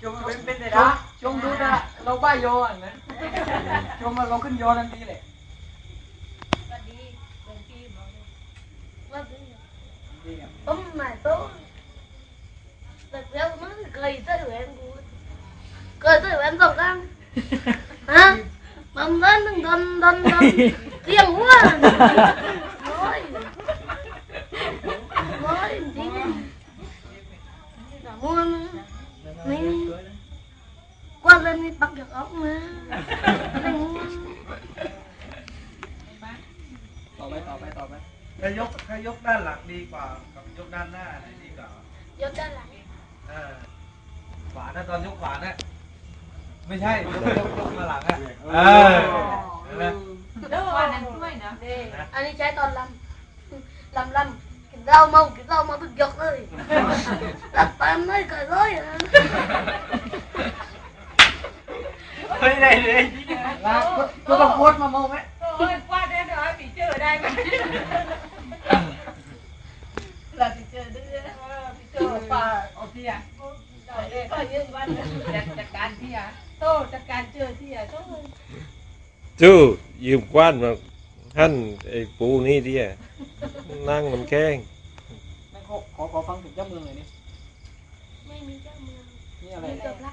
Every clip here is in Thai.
chung bên bên này đó. Chung đút đó lâu ba vô chung mà lâu kinh vô nên đi này ông mà. Tốt thật ra cũng cười rất của em cười rất của em rộng ăn. Hả? Mắm vẫn đừng đần đần đần riêng quá. กว่าเล่นนี่ปักจากออกมาเล่นต่อไปต่อไปต่อไปถ้ายกถ้ายกด้านหลังดีกว่ากับยกด้านหน้าไหนดีกว่ายกด้านหลังเออขวานะตอนยกขวานะไม่ใช่ยกยกยกมาหลังอะเออเห็นไหมว่านั้นด้วยนะอันนี้ใช้ตอนลำลำลำกินเหล้าเมากินเหล้าเมาทุกยกเลยตัดไปไม่เคยเลย นะเฮ้ยได้เลยแล้วก็ต้องโพสมาโมไหมโอ้ยว่าได้เดี๋ยวให้ผีเจอได้ไหมเราผีเจอดื้อผีเจอป่าเอาเที่ยก็ยืนวันจัดการเที่ยโตจัดการเจอเที่ยโตจู้ยืมกว้านมาท่านไอ้ปูนี่ดิอะนั่งมันแข้งไม่ขอขอขอฟังถึงเจ้าเมืองเลยนี่ไม่มีเจ้าเมืองนี่อะไรมีแต่พระ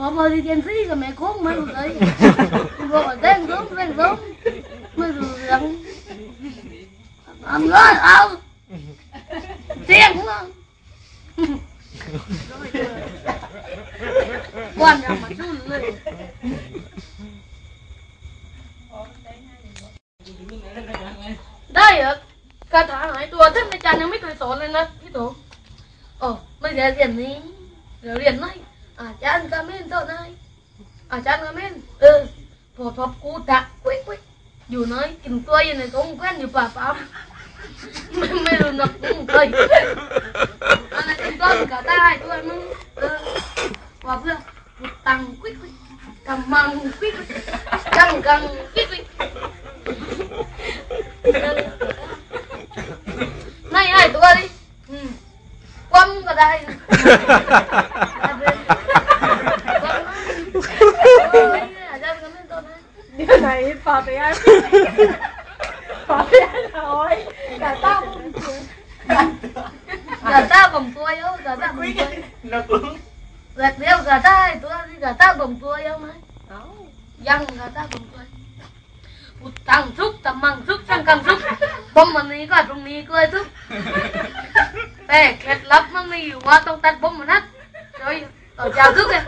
Bỏ mơ đi tiền phí cho mẹ khốn mà rồi đấy. Bỏ tên đúng, tên đúng. Mới rồi rằng. Ăn ngon không? Tiền không? Quan rằng mà run lên. Đây ạ. Cả tháng này tua thích mẹ chàng nhưng mít tuổi số lên đó. Thế thôi. Ồ, bây giờ tiền đi. Rồi tiền này. Ajan kami itu nai. Ajan kami. Ừ. Phổ thập cú đã quý quý. Dù nói kìm tôi như này cũng quen như bà bảo. Mình mới được nập cũng cười. Anh này kìm tôi cả ta tôi mừng. Ừ. Và. Tăng quý quý. Cầm măng quý quý. Cầm cầm quý quý. Này tôi đi. Ừ. Cả đây. Gật đeo gà ta tôi đi gà ta bồng tôi không ấy. Yang gà ta bồng tôi. Một tăng rút tầm măng rút sang cầm rút. Bông mà ní có trong ní cười rút. Ê, kẹt lắm mà ní quá tông tắt bông mà nát. Rồi ở chào rút em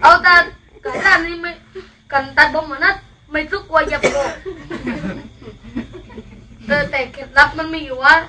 Ông ta cái là đi mày cần tắt bông mà nát. Mày rút qua dập bộ. Tệ kẹt lắm mà mì quá.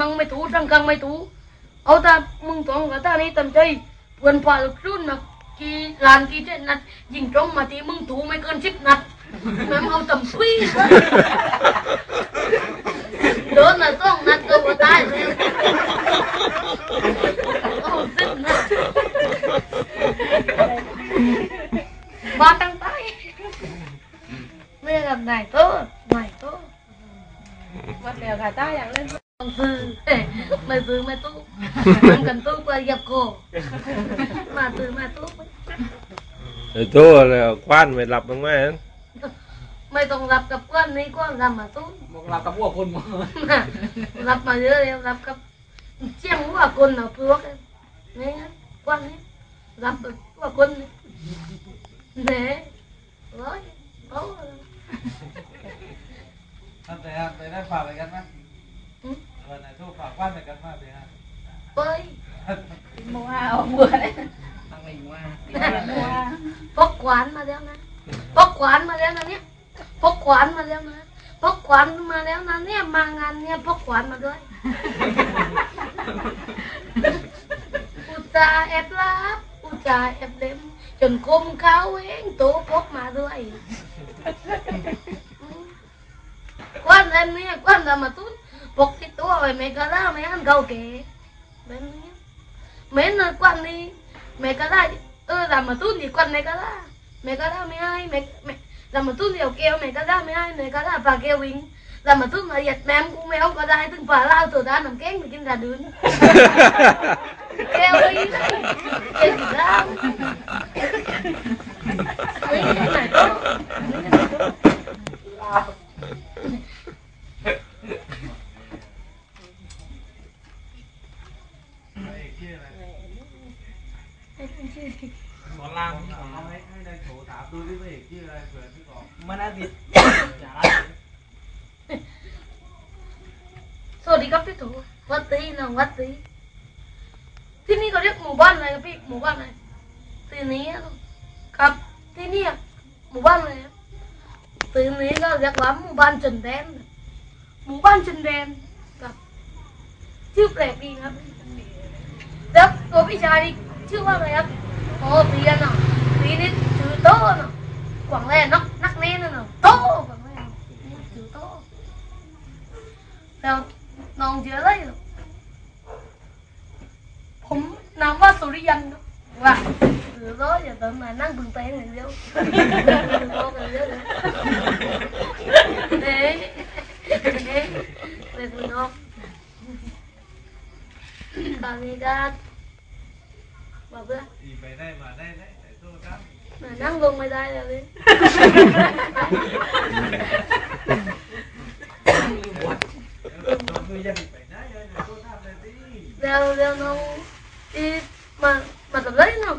มังไม่ถูตังกังไม่ถูเอาแต่มึงสองกาตานี้ตั้งใจเพื่อนพาลูกรุ่นนะกี่ลานกี่เจ็ดนัดยิงตรงมาที่มึงถูไม่เกินสิบนัดแม่งเอาตำซุยโดนน่ะต้องนัดก็บ่ตายเลย Oh, goodness. Ba tăng tay. Bây giờ này tốt, này tốt. วัดแล้วค่ะตาอย่างเล่น Con sư, mày sư mày tốt. Mày cần tốt qua dập cổ. Mà sư mày tốt. ไอ้โตแล้วกว้านไม่หลับบ้างไหมไม่ต้องรับกับก้อนนี้ก้อนรับมาตุ้นบอกเรากับพวกคนมารับมาเยอะแล้วรับกับเจียงหัว่าคนเอาพวกนี่ก้อนนี้รับกับว่าคนนี้เนี่ยร้อยโอ้ท่านแต่ฮะแต่ได้ฝากอะไรกันไหม วันไหนโทรฝากบ้านไรกันมากเลยฮะไปมัวเอามัวเลยตังไม่อยู่ว่ามัวพกขวานมาแล้วนะพกขวานมาแล้วนะเนี่ยพกขวานมาแล้วนะพกขวานมาแล้วนะเนี่ยมางานเนี่ยพกขวานมาด้วย อุตส่าห์แอบรับอุตส่าห์แอบเล่มจนคมเขาเองโตพกมาด้วยกวนเอันเนี่ยกวนเรามาตุ้น cuộc thì tú rồi mấy cái ra mấy ăn gầu kế mấy mấy nơi quan đi. Mấy cái ra ơ làm mà tút thì quan mấy cái ra. Mấy cái ra mấy ai mấy mấy làm mà tút nhiều kêu mấy cái ra mấy ai mấy cái ra và kêu mình làm mà tút mà giật mẹ em cũng mẹ ông có ra hay từng phá lao tổ ra nằm kén mình kinh ra đứa kêu đi kêu gì ra. còn làm ông ấy đang thổ thả tôi với việc chứ đây vừa chứ còn. Mà đang việc so đi gấp tiếp thủ vật tí là vật tí. Tin ni có biết mù ban này bị mù ban này. Tin ni gặp tin ni mù ban này. Tin ni là việc lắm mù ban trần đen. Mù ban trần đen. Gặp chưa đẹp đi gặp đẹp có bị dài đi. Chưa bao giờ gặp หมู่บ้านอะไรครับพี่หมู่บ้านอะไรที่นี้ครับที่นี่หมู่บ้านอะไรครับที่นี้ก็เรียกว่าหมู่บ้านจันแดนหมู่บ้านจันแดนครับชื่อแปลกดีครับแล้วตัวพี่ชายนี่ชื่อว่าอะไรครับอ๋อตีนเนาะตีนี่ชื่อโตเนาะกวางแร่นักนักเล่นเนาะโตกวางแร่ชื่อโต แล้วน้องเจออะไรเหรอผมนามว่าสุริยันครับว่าหรือร้อยอย่าตอนมานั่งบึงเต้นอย่างเดียวร้องกันเยอะเลยเอ๊ะเอ๊ะเลยคุณน้องตอนนี้ก็ บอกเพื่อนอีไปได้มาได้ได้แต่โทษครับมานั่งลงไม่ได้เลยโดนมือยังไปได้เลยแต่โทษท่าเลยสิแล้วแล้วน้องที่มามาทำไรน้อง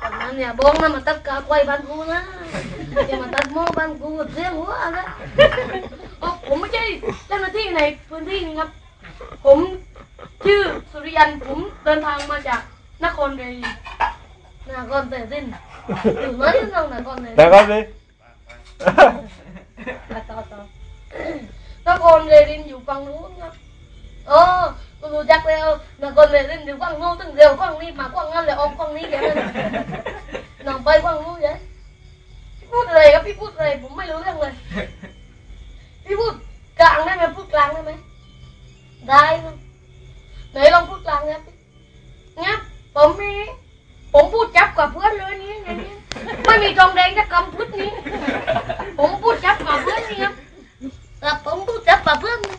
ตอนนั้นเนี่ยบองนะมาตัดกาควายบ้านกูนะอย่ามาตัดหม้อบ้านกูเสียงหัวนะโอ้ผมไม่ใช่เจ้าหน้าที่ในพื้นที่นี้ครับ ผมชื่อสุริยันผมเดินทางมาจาก นครเดลีนครเตสินอยู่ไหนน้องนครเดลี D'accord, đi. ต่อต่อนครเดลินอยู่ฝั่งนู้นครับโอ้กูรู้จักแล้วนครเดลินอยู่ฝั่งนู้นตั้งเร็วฝั่งนี้มากฝั่งนั้นเลยออกฝั่งนี้แกเลยน้องไปฝั่งนู้นเลยพี่พูดอะไรครับพี่พูดอะไรผมไม่รู้เรื่องเลย พี่พูดกลางได้ไหมพูดกลางได้ไหมได้ครับไหนลองพูดกลางครับงับ ผมมีผมพูดจับกับเพื่อนเลยนี่ไงนี่ไม่มีทองแดงจะกำพุดนี้ ผมพูดจับกับเพื่อนนี่ครับแต่ผมพูดจับกับเพื่อนนี่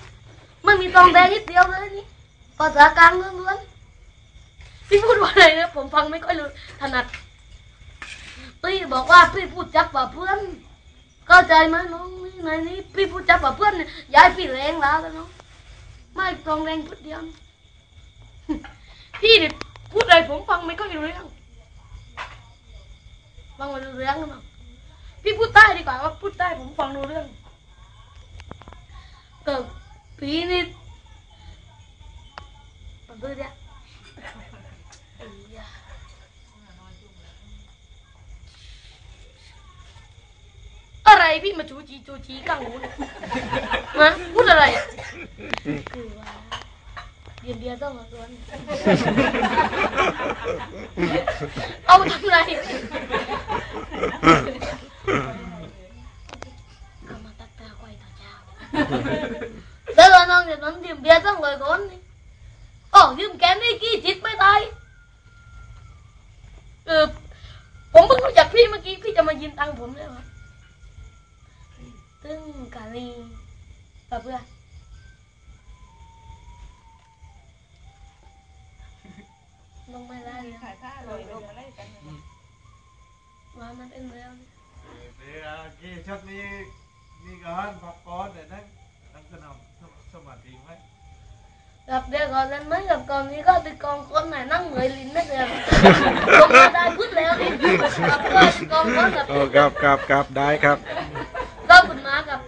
ไม่มีทองแดงนิดเดียวเลยนี่ภาษากลางล้วนๆพี่พูดว่าอะไรนะผมฟังไม่ค่อยรู้ถนัดพี่บอกว่าพี่พูดจับกับเพื่อนเข้าใจไหมน้องนี่ในนี้พี่พูดจับกับเพื่อนเนี่ยย้ายพี่แรงแล้วกันน้องไม่ทองแดงพุดเดียวพี่เนี่ย พูดอะไรผมฟังไม่ค่อยรู้เรื่องฟังไม่รู้เรื่องหรือเปล่าพี่พูดใต้ดีกว่าว่าพูดใต้ผมฟังรู้เรื่องเกิดปีนี่ปัดด้วยเนี่ยอะไรพี่มาจูจีจูจีกังหูนะพูดอะไรคือว่า เบียร์เบียร์ต้องมาล้วนเอาทำไร เอามาตัดตาควายตาเจ้าแล้วตอนนั้นเนี่ยนั้นยืมเบียร์ตั้งเลยก่อนนี่อ๋อยืมแกนี่กี่จิตไม่ตายเออผมเพิ่งรู้จักพี่เมื่อกี้พี่จะมายืมตังค์ผมเลยครับตึ้งกาลีกับเพื่อน ลงไม่ได้นะขายผ้าลยลงมาได้กันว่ามันอึ้งแล้วเดี๋ยวกี่ชักนี้นี่ก่อนพักก่อนเดี๋ยนั้นนั่งสนามสมาธิไหมกับเดียวก่อนนั้นไม่กับก่อนนี้ก็ไปกองคนไหนนั่งเหนื่อยลิ้นไม่เดียวลงมาได้พูดแล้วกับกองคก็บกับกับกับได้ครับก็คุณมากับ